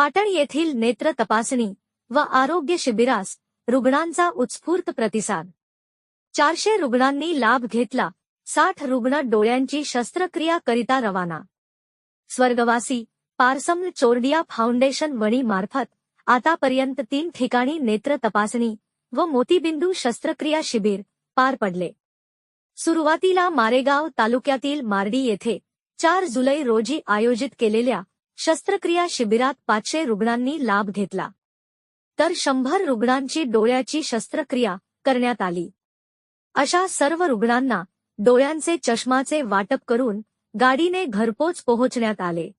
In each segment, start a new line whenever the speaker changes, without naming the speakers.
पाटण येथील नेत्र तपासणी व आरोग्य शिबिरास रुग्णांचा उत्स्फूर्त प्रतिसाद. चारशे रुग्णांनी लाभ घेतला साठ रुग्ण डोळ्यांची शस्त्रक्रिया करिता रवाना. स्वर्गवासी पारसम चोरडिया फाउंडेशन वणी मार्फत आतापर्यंत तीन ठिकाणी नेत्र तपासणी व मोतीबिंदू शस्त्रक्रिया शिबिर पार पडले. सुरुवातीला मारेगाव तालुक्यातील मार्डी येथे चार जुलै रोजी आयोजित केलेल्या शस्त्रक्रिया शिबिरात पाचशे रुग्णांनी लाभ घेतला. तर शंभर रुग्णांची डोळ्याची शस्त्रक्रिया करण्यात आली. अशा सर्व रुग्णांना डोळ्यांचे चष्माचे वाटप करून गाडीने घरपोच पोहोचण्यात आले.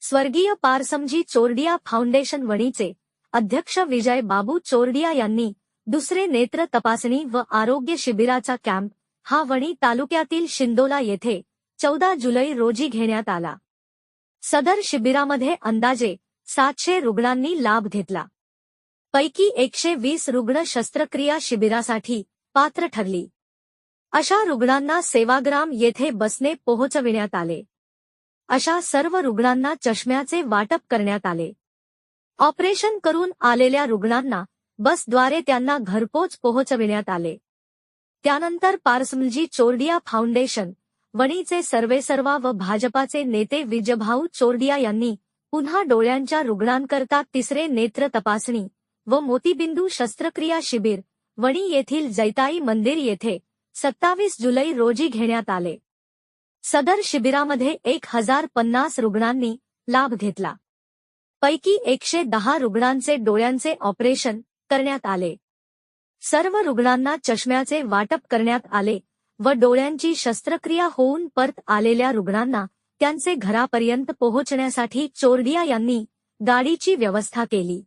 स्वर्गीय पारसमजी चोरडिया फाउंडेशन वणीचे अध्यक्ष विजय बाबू चोरडिया यांनी दुसरे नेत्र तपासणी व आरोग्य शिबिराचा कॅम्प हा वणी तालुक्यातील शिंदोला येथे चौदा जुलै रोजी घेण्यात आला. सदर शिबिरामध्ये अंदाजे सातशे रुग्णांनी लाभ घेतला. पैकी एकशे वीस रुग्ण शस्त्रक्रिया शिबिरासाठी पात्र ठरली. अशा रुग्णांना सेवाग्राम येथे बसने पोहोचविण्यात आले. अशा सर्व रुग्णांना चष्म्याचे वाटप करण्यात आले. ऑपरेशन करून आलेल्या रुग्णांना बसद्वारे त्यांना घरपोच पोहोचविण्यात आले. त्यानंतर पार्समलजी चोरडिया फाउंडेशन वणीचे सर्वेसर्वा व भाजपाचे नेते विजभाऊ चोरडिया यांनी पुन्हा डोळ्यांच्या रुग्णांकरता तिसरे नेत्र तपासणी व मोतीबिंदू शस्त्रक्रिया शिबिर वणी येथील जैताई मंदिर येथे सत्तावीस जुलै रोजी घेण्यात आले. सदर शिबिरामध्ये एक हजार पन्नास रुग्णांनी लाभ घेतला. पैकी एकशे दहा रुग्णांचे डोळ्यांचे ऑपरेशन करण्यात आले. सर्व रुग्णांना चष्म्याचे वाटप करण्यात आले. व डोळ्यांची शस्त्रक्रिया होऊन परत आलेल्या रुग्णांना त्यांचे घरापर्यंत पोहोचण्यासाठी चोरडिया यांनी गाडीची व्यवस्था केली.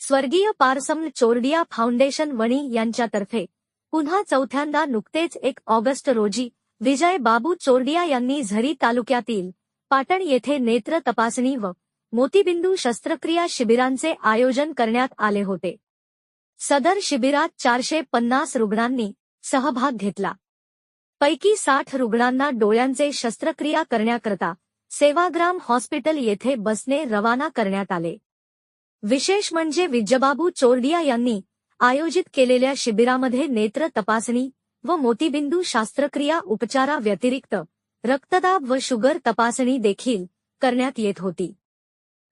स्वर्गीय पारसम चोरडिया फाउंडेशन वणी यांच्यातर्फे पुन्हा चौथ्यांदा नुकतेच एक ऑगस्ट रोजी विजय बाबू चोरडिया यांनी झरी तालुक्यातील पाटण येथे नेत्र तपासणी व मोतीबिंदू शस्त्रक्रिया शिबिरांचे आयोजन करण्यात आले होते. सदर शिबिरात चारशे पन्नास रुग्णांनी सहभाग घेतला. पैकी साठ रुग्णांना डोळ्यांचे शस्त्रक्रिया करण्याकरता सेवाग्राम हॉस्पिटल येथे बसने रवाना करण्यात आले. विशेष म्हणजे विज्जबाबू चोरडिया यांनी आयोजित केलेल्या शिबिरामध्ये नेत्र तपासणी व मोतीबिंदू शास्त्रक्रिया उपचाराव्यतिरिक्त रक्तदाब व शुगर तपासणी देखील करण्यात येत होती.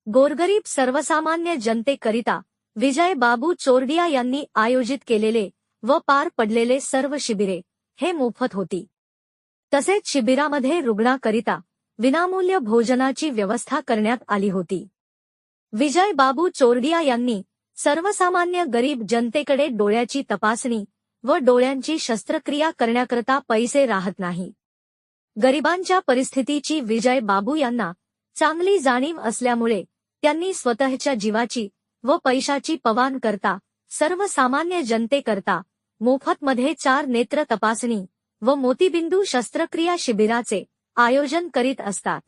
गोरगरीब सर्वसामान्य जनतेकरिता विजय बाबू चोरडिया यांनी आयोजित केलेले व पार पडलेले सर्व शिबिरे हे मोफत होती. तसेच शिबिरामध्ये रुग्णाकरिता विनामूल्य भोजनाची व्यवस्था करण्यात आली होती. विजय बाबू चोरडिया यांनी सर्वसामान्य गरीब जनतेकडे डोळ्याची तपासणी व डोळ्यांची शस्त्रक्रिया करण्याकरता पैसे राहत नाही. गरिबांच्या परिस्थितीची विजय बाबू यांना चांगली जाणीव असल्यामुळे त्यांनी स्वतःच्या जीवाची व पैशाची पवान करता सर्वसामान्य जनतेकरता मोफतमध्ये चार नेत्र तपासणी व मोतीबिंदू शस्त्रक्रिया शिबिराचे आयोजन करीत असतात.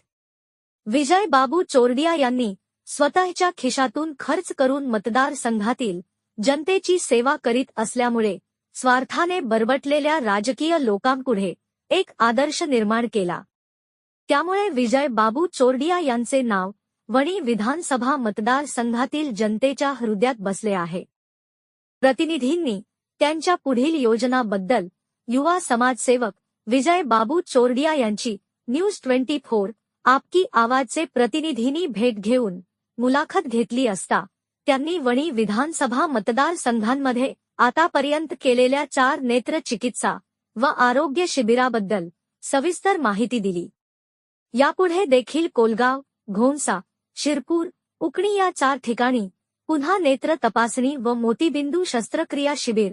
विजय बाबू चोरडिया यांनी स्वतःच्या खिशातून खर्च करून मतदारसंघातील जनतेची सेवा करीत असल्यामुळे स्वार्थाने बरबटलेल्या राजकीय लोकांपुढे एक आदर्श निर्माण केला. त्यामुळे विजय बाबू चोरडिया यांचे नाव वणी विधानसभा मतदारसंघातील जनतेच्या हृदयात बसले आहे. प्रतिनिधींनी त्यांच्या पुढील योजनाबद्दल युवा समाजसेवक विजय बाबू चोरडिया यांची न्यूज ट्वेंटी फोर आपकी आवाजचे प्रतिनिधींनी भेट घेऊन मुलाखत घेतली असता त्यांनी वणी विधानसभा मतदारसंघांमध्ये आतापर्यंत केलेल्या चार नेत्र चिकित्सा व आरोग्य शिबिराबद्दल सविस्तर माहिती दिली. यापुढे देखील कोलगाव घोंसा शिरपूर उकणी या चार ठिकाणी पुन्हा नेत्र तपासणी व मोतीबिंदू शस्त्रक्रिया शिबिर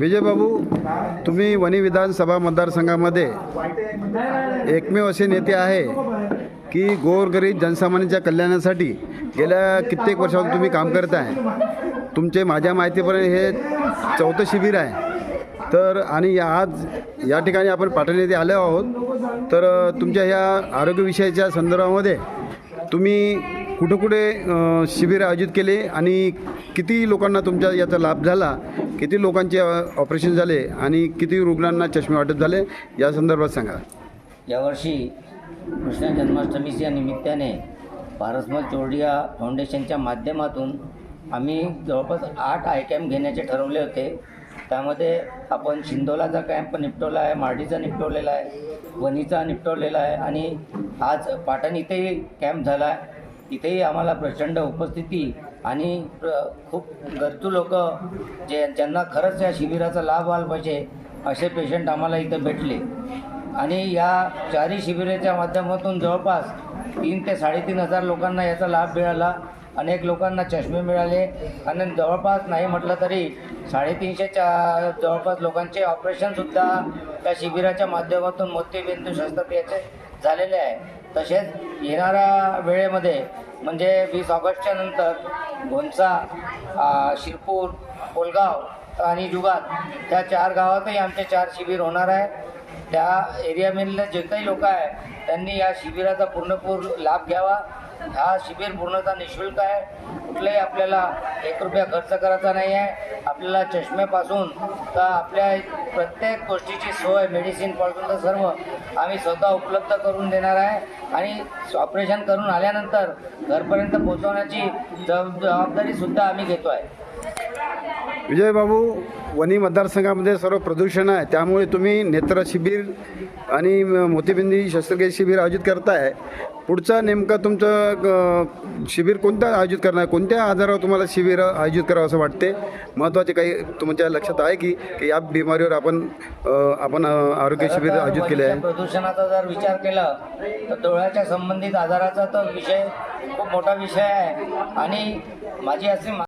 विजयबाबू तुम्ही वणी विधानसभा मतदारसंघामध्ये एकमेव असे नेते आहे की गोरगरीब जनसामान्यांच्या कल्याणासाठी गेल्या कित्येक वर्षापासून तुम्ही काम करत आहे. तुमचे माझ्या माहितीपर्यंत हे चौथं शिबिर आहे. तर आणि या आज या ठिकाणी आपण पाटण येथे आलो आहोत. तर तुमच्या ह्या आरोग्यविषयाच्या संदर्भामध्ये तुम्ही कुठं कुठे शिबिर आयोजित केले आणि किती लोकांना तुमच्या याचा लाभ झाला किती लोकांचे ऑपरेशन झाले आणि किती रुग्णांना चष्मे वाटप झाले या संदर्भात सांगा.
यावर्षी कृष्ण जन्माष्टमीच्या निमित्ताने पारसमल चोरडिया फाउंडेशनच्या माध्यमातून आम्ही जवळपास आठ आय कॅम्प घेण्याचे ठरवले होते. त्यामध्ये आपण शिंदोलाचा कॅम्प निपटवला आहे मार्डीचा निपटवलेला आहे वणीचा निपटवलेला आहे आणि आज पाटण इथेही कॅम्प झाला आहे. इथेही आम्हाला प्रचंड उपस्थिती आणि प्र- खूप गरजू लोक जे ज्यांना खरंच या शिबिराचा लाभ व्हायला पाहिजे असे पेशंट आम्हाला इथं भेटले. आणि या चारही शिबिराच्या माध्यमातून जवळपास तीन ते साडेतीन हजार लोकांना याचा लाभ मिळाला. अनेक लोकांना चष्मे मिळाले. आणि जवळपास नाही म्हटलं तरी साडेतीनशेच्या जवळपास लोकांचे ऑपरेशनसुद्धा त्या शिबिराच्या माध्यमातून मोतीबिंदू शस्त्रक्रियाचे झालेले आहे. तसेच येणाऱ्या वेळेमध्ये म्हणजे वीस ऑगस्टच्या नंतर घोणसा शिरपूर कोलगाव आणि जुगात त्या चार गावातही आमचे चार शिबिर होणार आहे. त्या एरियामधले जे काही लोक आहे त्यांनी या शिबिराचा पूर्णपूर लाभ घ्यावा. हा शिबिर पूर्णतः निशुल्क आहे. कुठलाही आपल्याला एक रुपया खर्च करायचा नाही आहे. आपल्याला चष्म्यापासून तर आपल्या प्रत्येक गोष्टीची सोय मेडिसिनपासून तर सर्व आम्ही स्वतः उपलब्ध करून देणार आहे. आणि ऑपरेशन करून आल्यानंतर घरपर्यंत पोहोचवण्याची जबाबदारीसुद्धा आम्ही घेतो आहे
विजय बाबू वणी मतदारसंघामध्ये सर्व प्रदूषण आहे. त्यामुळे तुम्ही नेत्र शिबिर आणि मोतीबिंदी शस्त्रक्रिया शिबिर आयोजित करताय. पुढचा नेमका तुमचं शिबिर कोणतं आयोजित करणार? कोणत्या आजारावर तुम्हाला शिबिर आयोजित करावं असं वाटते? महत्त्वाचे काही तुमच्या लक्षात आहे की या बिमारीवर आपण आपण आरोग्य शिबिर आयोजित केले आहे.
प्रदूषणाचा जर विचार केला तर डोळ्याच्या संबंधित आजाराचा तर विषय खूप मोठा विषय आहे. आणि माझी अशी मा-